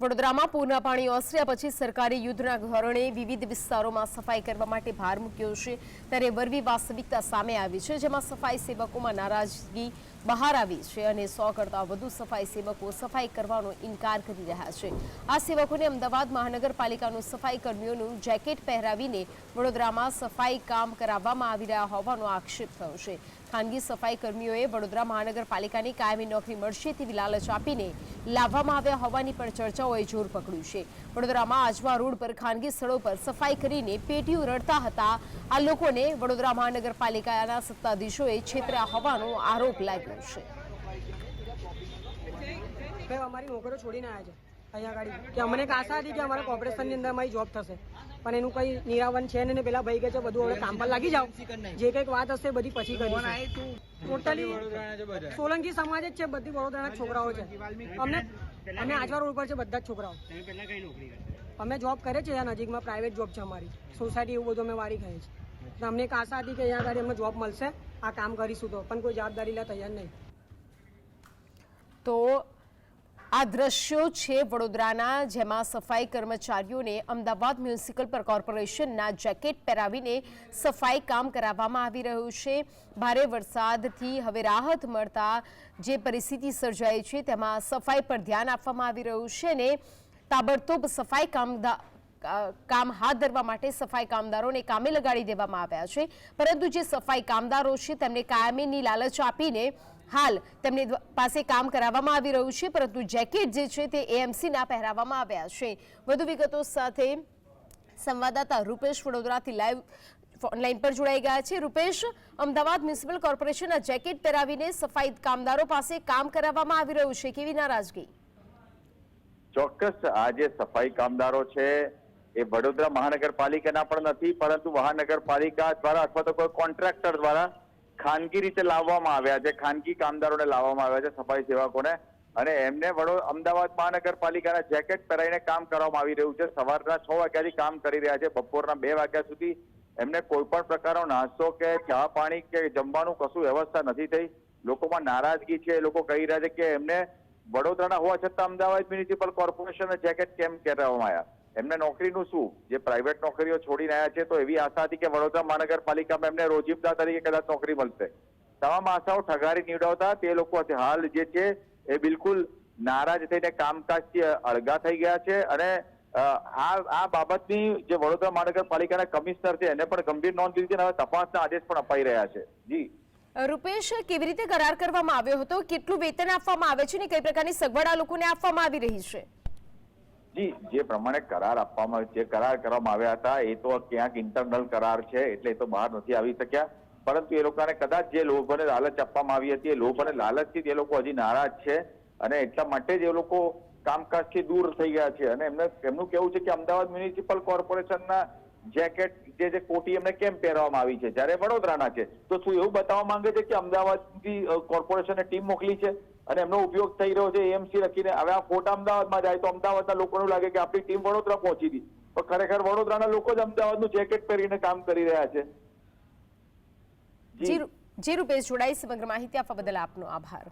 વડોદરામાં પૂરના પાણી ઓસર્યા પછી સરકારે યુદ્ધના ધોરણે વિવિધ વિસ્તારોમાં સફાઈ કરવા માટે ભાર મૂક્યો છે. ત્યારે વરવી વાસ્તવિકતા સામે આવી છે, જેમાં સફાઈ સેવકોમાં નારાજગી બહાર આવી છે અને સો કરતાં વધુ સફાઈ સેવકો સફાઈ કરવાનો ઇનકાર કરી રહ્યા છે. આ સેવકોને અમદાવાદ મહાનગરપાલિકાનું સફાઈ કર્મીઓનું જેકેટ પહેરાવીને વડોદરામાં સફાઈ કામ કરાવવામાં આવી રહ્યા હોવાનો આક્ષેપ થયો છે. ખાનગી સફાઈ કર્મીઓએ વડોદરા મહાનગરપાલિકાની કાયમી નોકરી મળશે તેવી લાલચ આપીને લાવવામાં આવ્યા હોવાની પણ ચર્ચાઓએ જોર પકડ્યું છે. વડોદરામાં આજવા રોડ પર ખાનગી સ્થળો પર સફાઈ કરીને પેટીઓ રડતા હતા. આ લોકોને વડોદરા મહાનગરપાલિકાના સત્તાધીશોએ છેતર્યા હોવાનો આરોપ લાગ્યો. છે. ભાઈ, અમારી નોકરીઓ છોડીને આવ્યા છે. અહીંયા ગાડી કે અમને આશા હતી કે અમારા કોર્પોરેશનની અંદર અમારી જોબ થશે. પણ એનું કઈ નિરાવન છે ને પેલા ભાઈ કે છે, બધું હવે કામ પર લાગી જાઓ. જે કંઈક વાત હશે બધી પછી કરી ટોટલી સોલંકી સમાજ જ છે, બધી વડોદરાના છોકરાઓ છે. અમને અમે આજવા રોડ પર છે બધા જ છોકરાઓ. અમે જોબ કરે છે અહીંયા નજીકમાં પ્રાઇવેટ જોબ છે અમારી. સોસાયટી એવું બધું અમે વારી ખાઈએ છીએ. અમને એક આશા હતી કે અહીંયા ગાડી અમને જોબ મળશે. આ કામ કરીશું તો પણ કોઈ જવાબદારી લે તૈયાર નહીં. તો આ દ્રશ્યો છે વડોદરાના જેમાં સફાઈ કર્મચારીઓને અમદાવાદ મ્યુનિસિપલ કોર્પોરેશનના જેકેટ પહેરાવીને સફાઈ કામ કરાવવામાં આવી રહ્યું છે. ભારે વરસાદથી હવે રાહત મળતા જે પરિસ્થિતિ સર્જાઈ છે તેમાં સફાઈ પર ધ્યાન આપવામાં આવી રહ્યું છે અને તાબડતોબ સફાઈ કામદા અ, કામ હાથ ધરવા માટે સફાઈ કામદારોને કામે લગાડી દેવામાં આવ્યા છે. પરંતુ જે સફાઈ કામદારો છે, તેમને કાયમીની લાલચ આપીને હાલ તેમની પાસે કામ કરાવવામાં આવી રહ્યું છે, પરંતુ જેકેટ જે છે તે એએમસીના પહેરાવવામાં આવ્યા છે. વધુ વિગતો સાથે સંવાદદાતા રૂપેશ વડોદરાથી લાઈવ ઓનલાઈન પર જોડાઈ ગયા છે. રૂપેશ, અમદાવાદ મ્યુનિસિપલ કોર્પોરેશનના જેકેટ પહેરાવીને સફાઈ કામદારો પાસે કામ કરાવવામાં આવી રહ્યું છે. કેવી નારાજગી? ચોક્કસ, આ જે સફાઈ કામદારો છે એ વડોદરા મહાનગરપાલિકાના પણ નથી, પરંતુ મહાનગરપાલિકા દ્વારા અથવા તો કોઈ કોન્ટ્રાક્ટર દ્વારા ખાનગી રીતે લાવવામાં આવ્યા છે, ખાનગી કામદારોને લાવવામાં આવ્યા છે, સફાઈ સેવકોને. અને એમને વડો, અમદાવાદ મહાનગરપાલિકાના જેકેટ પહેરાઈને કામ કરવામાં આવી રહ્યું છે. સવારના છ વાગ્યાથી કામ કરી રહ્યા છે. બપોરના બે વાગ્યા સુધી એમને કોઈ પણ પ્રકારનો નાસ્તો કે ચા પાણી કે જમવાનું કશું વ્યવસ્થા નથી થઈ. લોકોમાં નારાજગી છે. એ લોકો કહી રહ્યા છે કે એમને વડોદરાના હોવા છતાં અમદાવાદ મ્યુનિસિપલ કોર્પોરેશન જેકેટ કેમ કહેવામાં આવ્યા? એમને નોકરીનું શું? જે પ્રાઇવેટ નોકરીઓ છોડીને આવ્યા છે, તો એવી આશા હતી કે વડોદરા મહાનગરપાલિકામાં એમને રોજિંદા તરીકે કદાચ નોકરી મળશે. તમામ આશાઓ ઠગારી નીવડાવતા તે લોકો હાલ જે છે, એ બિલકુલ નારાજ થઈને કામકાજથી અળગા થઈ ગયા છે અને આ આ બાબતની જે વડોદરા મહાનગરપાલિકાના કમિશનર છે, એને પણ ગંભીર નોંધ લીધી અને હવે તપાસના આદેશ પણ અપાઈ રહ્યા છે. જી. રૂપેશ, કેવી રીતે કરાર કરવામાં આવ્યો હતો? કેટલું વેતન આપવામાં આવે છે ને કઈ પ્રકારની સગવડ આ લોકોને આપવામાં આવી રહી છે? જી, જે પ્રમાણે કરાર આપવામાં જે કરાર કરવામાં આવ્યા હતા, એ તો ક્યાંક ઇન્ટરનલ કરાર છે, એટલે એ તો બહાર નથી આવી શક્યા. પરંતુ એ લોકોને કદાચ જે લોભોને લાલચ આપવામાં આવી હતી, એ લોકોને લાલચથી જ એ લોકો હજી નારાજ છે અને એટલા માટે જ એ લોકો કામકાજથી દૂર થઈ ગયા છે. અને એમને, એમનું કેવું છે કે અમદાવાદ મ્યુનિસિપલ કોર્પોરેશનના જેકેટ, જે જે કોટી એમને કેમ પહેરવામાં આવી છે? જ્યારે વડોદરાના છે. તો શું એવું બતાવવા માંગે છે કે અમદાવાદથી કોર્પોરેશને ટીમ મોકલી છે? અને એમનો ઉપયોગ થઈ રહ્યો છે એમસી લખીને. હવે આ ફોટા અમદાવાદમાં જાય તો અમદાવાદના લોકોને લાગે કે આપણી ટીમ વડોદરા પહોંચી હતી પણ ખરેખર વડોદરાના લોકો જ અમદાવાદનું જેકેટ પહેરીને કામ કરી રહ્યા છે. જી રૂપેશ જોડાઈ, સમગ્ર માહિતી આપવા બદલ આપનો આભાર.